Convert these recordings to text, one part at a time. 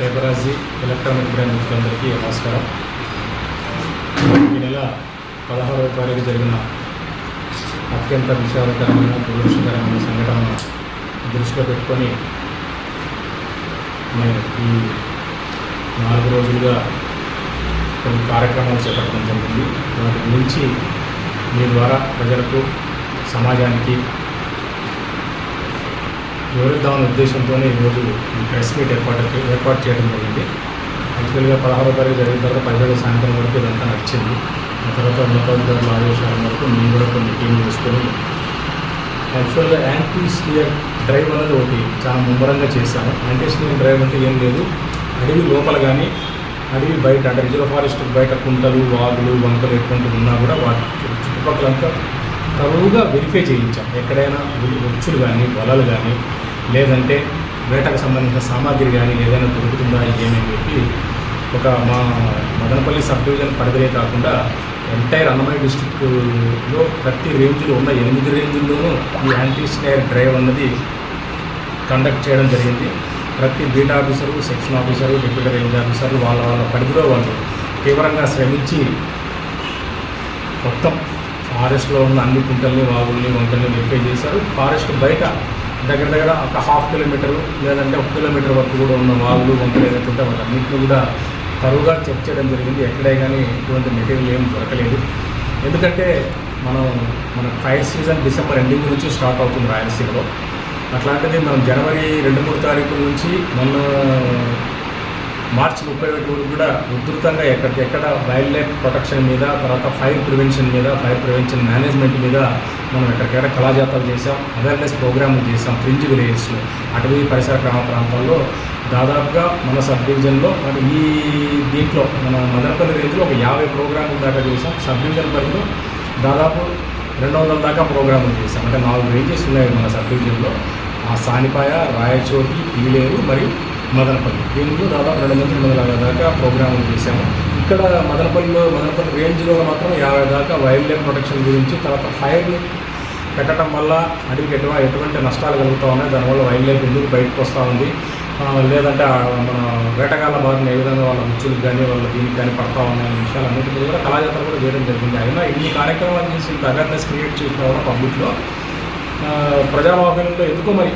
పేపరాజీ electronic brand మిత్రులందరికీ నమస్కారం. ఈ నెల పదహారవ తారీఖు జరిగిన అత్యంత విషాదకరమైన దురదృష్టకరమైన సంఘటనను దృష్టిలో పెట్టుకొని నేను ఈ నాలుగు రోజులుగా కొన్ని కార్యక్రమాలు చేపట్టడం జరిగింది. వాటి గురించి మీ ద్వారా ప్రజలకు సమాజానికి వివరిద్దామనే ఉద్దేశంతోనే ఈరోజు ఈ ప్రెస్ మీట్ ఏర్పాటు ఏర్పాటు చేయడం జరిగింది. యాక్చువల్గా పదహారో తారీఖు జరిగిన తర్వాత పదిహేడు సాయంత్రం వరకు ఇదంతా నచ్చింది ఆ తర్వాత ఉన్నతాధికారుల ఆదేశాల వరకు మేము కూడా కొన్ని టీంలు వేసుకొని యాక్చువల్గా యాంటీ స్నియర్ డ్రైవ్ అనేది ఒకటి చాలా ముమ్మరంగా చేశాము. యాంటీ స్నియర్ డ్రైవ్ అంటే ఏం లేదు. అడవి లోపల కానీ అడవి బయట అంటే రిజర్వ్ ఫారెస్ట్ బయట కుంటలు వాగులు వంకలు ఎటువంటివి ఉన్నా కూడా వాటి చుట్టుపక్కలంతా తరువుగా వెరిఫై చేయించాం. ఎక్కడైనా ఉలి- ఉచ్చులు కానీ వలలు కానీ లేదంటే వేటకు సంబంధించిన సామాగ్రి కానీ ఏదైనా దొరుకుతుందా ఏమని చెప్పి ఒక మా మదనపల్లి సబ్ డివిజన్ పరిధిలే కాకుండా ఎంటైర్ అన్నమయ్య డిస్టిక్లో ప్రతి రేంజ్లో ఉన్న ఎనిమిది రేంజ్ల్లోనూ ఈ యాంటీ స్నేర్ డ్రైవ్ అన్నది కండక్ట్ చేయడం జరిగింది. ప్రతి beat officer section officer deputy range ఆఫీసర్లు వాళ్ళ వాళ్ళ పరిధిలో వాళ్ళు తీవ్రంగా శ్రమించి మొత్తం ఫారెస్ట్లో ఉన్న అన్ని కుంటల్ని వాగుల్ని వంటల్ని వెరిఫై చేశారు. ఫారెస్ట్ బయట దగ్గర దగ్గర ఒక హాఫ్ కిలోమీటర్ లేదంటే ఒక కిలోమీటర్ వరకు కూడా ఉన్న వాగులు వంకలు ఏదైతే ఉంటే వాటన్నింటిని కూడా తరువుగా చెక్ చేయడం జరిగింది. ఎక్కడే కానీ ఇటువంటి మెటీరియల్ ఏం దొరకలేదు. ఎందుకంటే మనం మన ఫైర్ సీజన్ డిసెంబర్ ఎండింగ్ నుంచి స్టార్ట్ అవుతుంది రాయలసీమలో. అట్లాంటిది మనం జనవరి రెండు మూడు తారీఖుల నుంచి మొన్న మార్చి ముప్పై ఒకటి వరకు కూడా ఉధృతంగా ఎక్కడికెక్కడ ఎక్కడ వైల్డ్ లైఫ్ ప్రొటెక్షన్ మీద తర్వాత ఫైర్ ప్రివెన్షన్ మీద ఫైర్ ప్రివెన్షన్ మేనేజ్మెంట్ మీద మనం ఎక్కడికైనా కళాజాతాలు చేసాం అవేర్నెస్ ప్రోగ్రాములు చేసాం ఫ్రింజ్ విలేజెస్లో అటవీ పరిసర గ్రామ ప్రాంతాల్లో. దాదాపుగా మన సబ్ డివిజన్లో మరి ఈ దీంట్లో మన మదనపల్లి రేంజ్లో ఒక యాభై ప్రోగ్రాములు దాకా చేసాం సబ్ డివిజన్ పరిధిలో దాదాపు రెండు వందల దాకా ప్రోగ్రాములు చేసాం అంటే నాలుగు రేంజెస్ ఉన్నాయి మన సబ్ డివిజన్లో. ఆ సానిపాయ రాయచోటి పీలేరు మరియు మదనపల్లి. దీంట్లో దాదాపు రెండు నుంచి రెండు వందల దాకా ప్రోగ్రాములు చేశాము. ఇక్కడ మదనపల్లిలో మదనపల్లి రేంజ్లో మాత్రం యాభై దాకా వైల్డ్ లైఫ్ ప్రొటెక్షన్ గురించి తర్వాత ఫైర్ని పెట్టడం వల్ల అడవికి ఎటువంటి ఎటువంటి నష్టాలు కలుగుతూ ఉన్నాయి దానివల్ల వైల్డ్ లైఫ్ ఎందుకు బయటకు వస్తూ ఉంది? లేదంటే మన వేటగాళ్ళ బారిన ఏ విధంగా వాళ్ళ ముచ్చులకు కానీ వాళ్ళ దీనికి కానీ పడతా ఉన్నాయి విషయాలు కూడా కళాజాతర కూడా చేయడం జరిగింది. అయినా ఇన్ని కార్యక్రమాలు చేసి ఇంత అవేర్నెస్ క్రియేట్ చేసిన వల్ల పబ్లిక్లో ప్రజావాహనంలో ఎందుకో మరి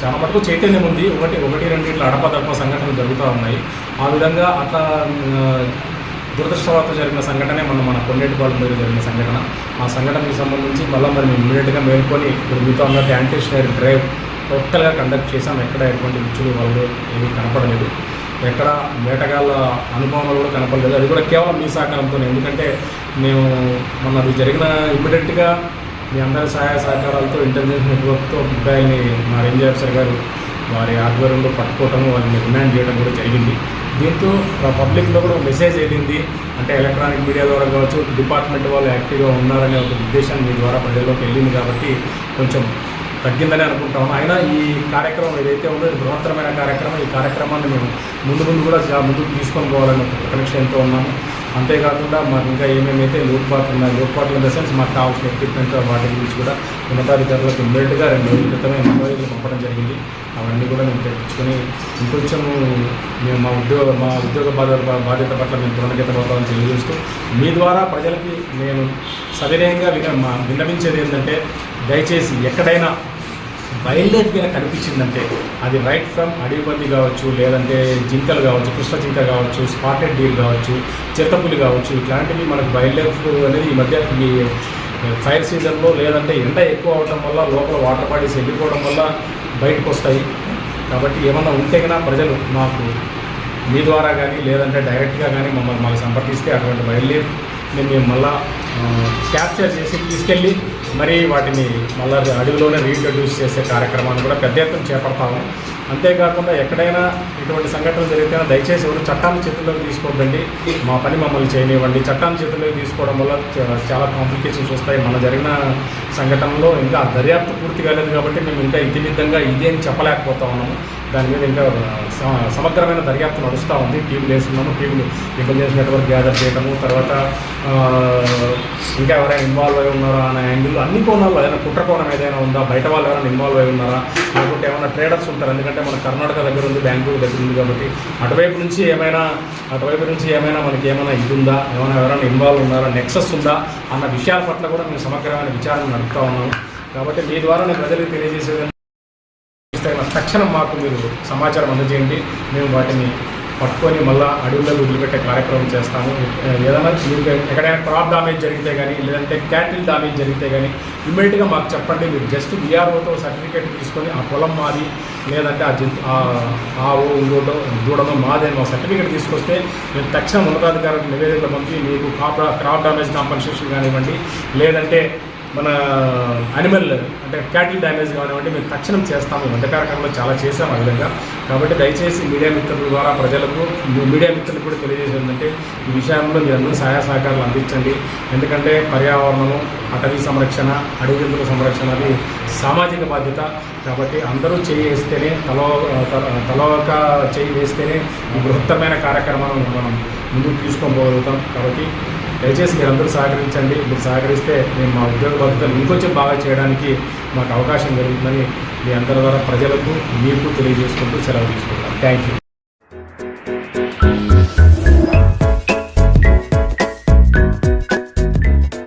చాలా మటుకు చైతన్యం ఉంది. ఒకటి ఒకటి రెండు ఇట్లా అడపదడప సంఘటనలు జరుగుతూ ఉన్నాయి. ఆ విధంగా అట్లా దురదృష్టవార్త జరిగిన సంఘటనే మన మన కొండేటిపాలెం మీద జరిగిన సంఘటన. ఆ సంఘటనకి సంబంధించి మళ్ళీ మరి మేము ఇమీడియట్గా మేల్కొని ఇప్పుడు మీతో అన్నట్టు యాంటీ డ్రైవ్ టోటల్గా కండక్ట్ చేశాం. ఎక్కడ ఎటువంటి విచ్చులు వాళ్ళు ఏమీ కనపడలేదు. ఎక్కడ వేటగాళ్ళ అనుభవాలు కూడా కనపడలేదు. అది కూడా కేవలం మీ సహకారంతో ఎందుకంటే మేము మొన్న అది జరిగిన ఇమ్మీడియట్గా మీ అందరి సహాయ సహకారాలతో ఇంటెలిజెన్స్ నెట్వర్క్తో అబ్బాయిల్ని మా రేంజ్ ఆఫీసర్ గారు వారి ఆధ్వర్యంలో పట్టుకోవటం వారిని రిమాండ్ చేయడం కూడా జరిగింది. దీంతో పబ్లిక్లో కూడా మెసేజ్ వెళ్ళింది అంటే ఎలక్ట్రానిక్ మీడియా ద్వారా కావచ్చు డిపార్ట్మెంట్ వాళ్ళు యాక్టివ్గా ఉన్నారనే ఒక ఉద్దేశం మీ ద్వారా ప్రజల్లోకి వెళ్ళింది కాబట్టి కొంచెం తగ్గిందని అనుకుంటాం అయినా ఈ కార్యక్రమం ఏదైతే ఉందో ఇది బృహత్తరమైన కార్యక్రమం ఈ కార్యక్రమాన్ని మేము ముందు ముందు కూడా చాలా ముందుకు తీసుకొని పోవాలని కనెక్షన్తో ఉన్నాము. అంతేకాకుండా మాకు ఇంకా ఏమేమైతే లోటుపాట్లు ఉన్నాయి లోటుపాట్లు ఇన్ ద సెన్స్ మాకు కావాల్సిన ఎక్విప్మెంట్ వాటి గురించి కూడా ఉన్నతాధికారులకు ఇమ్మీడియట్గా రెండు రోజుల క్రితమే నివేదికలు పంపడం జరిగింది. అవన్నీ కూడా మేము తెప్పించుకొని ఇంకొంచెము మేము మా ఉద్యోగ మా ఉద్యోగ బాధ్యత బాధ్యత పట్ల మేము పునర్గత పడతామని తెలియజేస్తూ మీ ద్వారా ప్రజలకి నేను సవినయంగా విన మా విన్నవించేది ఏంటంటే దయచేసి ఎక్కడైనా వైల్డ్ లైఫ్ కనుక కనిపించిందంటే అది రైట్ ఫ్రమ్ అడవిపల్లి కావచ్చు లేదంటే జింకలు కావచ్చు కృష్ణ జింక కావచ్చు స్పాటెడ్ డీర్ కావచ్చు చిత్తపులి కావచ్చు ఇట్లాంటివి మనకు వైల్డ్ లైఫ్ అనేది ఈ మధ్య ఈ ఫైర్ సీజన్లో లేదంటే ఎండ ఎక్కువ అవడం వల్ల లోపల వాటర్ బాడీస్ వెళ్ళిపోవడం వల్ల బయటకు వస్తాయి. కాబట్టి ఏమన్నా ఉంటే కన్నా ప్రజలు మాకు మీ ద్వారా కానీ లేదంటే డైరెక్ట్గా కానీ మమ్మల్ని మాకు సంప్రదిస్తే అటువంటి వైల్డ్ లైఫ్ మేము మళ్ళా క్యాప్చర్ చేసి తీసుకెళ్ళి మరి వాటిని మళ్ళీ అడవిలోనే రీఇంట్రడ్యూస్ చేసే కార్యక్రమాన్ని కూడా పెద్ద ఎత్తున చేపడతాము అంతేకాకుండా ఎక్కడైనా ఇటువంటి సంఘటనలు జరిగితే దయచేసి ఎవరు చట్టాన్ని చేతుల్లోకి తీసుకోవద్దండి మా పని మమ్మల్ని చేయనివ్వండి. చట్టాన్ని చేతుల్లోకి తీసుకోవడం వల్ల చాలా కాంప్లికేషన్స్ వస్తాయి. మన జరిగిన సంఘటనలో ఇంకా దర్యాప్తు పూర్తి కాలేదు కాబట్టి మేము ఇంకా విధంగా ఇదే అని చెప్పలేకపోతా ఉన్నాము. దాని మీద ఇంకా స- సమగ్రమైన దర్యాప్తు నడుస్తూ ఉంది. టీంలు వేస్తున్నాము టీంలు ఇంటెలిజెన్స్ నెట్వర్క్ గ్యాదర్ చేయడము తర్వాత ఇంకా ఎవరైనా ఇన్వాల్వ్ అయి ఉన్నారా అనే యాంగిల్ అన్ని కోణాల్లో ఏదైనా కుట్ర కోణం ఏదైనా ఉందా? బయట వాళ్ళు ఎవరైనా ఇన్వాల్వ్ అయి ఉన్నారా? లేకుంటే ఏమైనా ట్రేడర్స్ ఉంటారు? ఎందుకంటే మన కర్ణాటక దగ్గర ఉంది బెంగళూరు దగ్గర ఉంది కాబట్టి అటువైపు నుంచి ఏమైనా అటువైపు నుంచి ఏమైనా మనకి ఏమైనా ఇది ఉందా ఏమైనా ఎవరైనా ఇన్వాల్వ్ ఉన్నారా? నెక్సస్ ఉందా? అన్న విషయాల పట్ల కూడా మేము సమగ్రమైన విచారణ నడుపుతా ఉన్నాము. కాబట్టి మీ ద్వారా నేను ప్రజలకు తెలియజేసేది తగిన తక్షణం మాకు మీరు సమాచారం అందజేయండి. మేము వాటిని పట్టుకొని మళ్ళా అడవుల్లో వదిలిపెట్టే కార్యక్రమం చేస్తాము. ఏదైనా మీరు ఎక్కడైనా క్రాప్ డామేజ్ జరిగితే కానీ లేదంటే క్యాటిల్ డామేజ్ జరిగితే కానీ ఇమ్మీడియట్గా మాకు చెప్పండి. మీరు జస్ట్ విఆర్ఓతో సర్టిఫికేట్ తీసుకొని ఆ పొలం మాది లేదంటే ఆ జంతు ఆ- ఆవు ఇంకోటో దూడమో మాది మా సర్టిఫికేట్ తీసుకొస్తే మేము తక్షణం ఉన్నతాధికారులకు నివేదికలు పంపి మీకు క్రాప్ క్రాప్ డామేజ్ కాంపన్సేషన్ కానివ్వండి లేదంటే మన అనిమల్ అంటే క్యాటిల్ డ్యామేజ్ కానివ్వండి మేము తక్షణం చేస్తాము. వంట కార్యక్రమంలో చాలా చేసాము ఆ విధంగా. కాబట్టి దయచేసి మీడియా మిత్రుల ద్వారా ప్రజలకు మీడియా మిత్రులకు కూడా తెలియజేసేది ఏంటంటే ఈ విషయంలో మీరు అందరూ సహాయ సహకారాలు అందించండి. ఎందుకంటే పర్యావరణము అటవీ సంరక్షణ అడవి జంతువుల సంరక్షణ అది సామాజిక బాధ్యత. కాబట్టి అందరూ చేయి వేస్తేనే తలో తల- ఒక చేయి వేస్తేనే ఈ బృహత్తమైన కార్యక్రమాలను మనం ముందుకు తీసుకొని పోగలుగుతాం. కాబట్టి దయచేసి మీరందరూ సహకరించండి. మీరు సహకరిస్తే మేము మా ఉద్యోగ బాధ్యతలు ఇంకొంచెం బాగా చేయడానికి మాకు అవకాశం జరుగుతుందని మీ అందరి ద్వారా ప్రజలకు మీకు తెలియజేసుకుంటూ సెలవు తీసుకుంటాం థ్యాంక్ యూ.